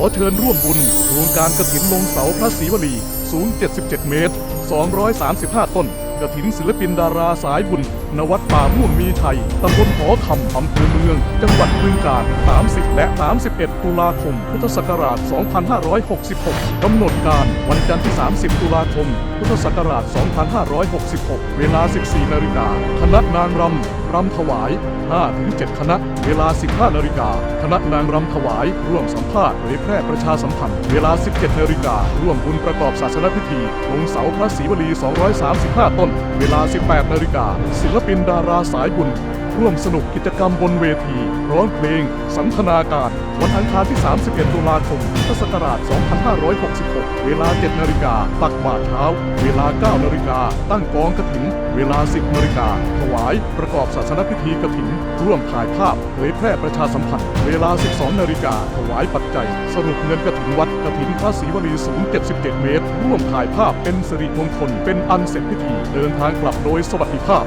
อเชิญร่วมบุญโครงการกระถินลงเสาพระศรีวลี สูง 77 เมตร 235 ต้นกระถินศิลปินดาราสายบุญณวัดป่าม่วงมีชัย ตำบลหอคำอำเภอเมือง จังหวัดบึงกาฬ30 และ 31 ตุลาคม พุทธศักราช 2566 กำหนดการวันจันทร์ที่ 30 ตุลาคม พุทธศักราช 2566 เวลา 14 นาฬิกา คณะนางรำรำถวาย 5-7 คณะ เวลา 15 นาฬิกา คณะนางรำถวาย ร่วมสัมภาษณ์เผยแพร่ประชาสัมพันธ์ เวลา 17 นาฬิกา ร่วมบุญประกอบศาสนพิธีลงเสาพระศรีวลี 235 ต้น เวลา 18 นาฬิกาศิลปินดาราสายบุญ ร่วมสนุกกิจกรรมบนเวที ร้องเพลง สันทนาการ วันอังคารที่ 31 ตุลาคมพุทธศักราช 2566 เวลา 7 นาฬิกาตักบาตรเช้า เวลา 9 นาฬิกา ตั้งกองกระถินเวลา 10 นาฬิกา ถวายประกอบศาสนพิธีกระถินร่วมถ่ายภาพเผยแพร่ประชาสัมพันธ์ เวลา 12 นาฬิกา ถวายปัจจัย สรุปเงินกระถินวัดกระถินพระศรีวลีสูง 77 เมตร ร่วมถ่ายภาพเป็นสิริมงคล เป็นอันเสร็จพิธี เดินทางกลับโดยสวัสดิภาพ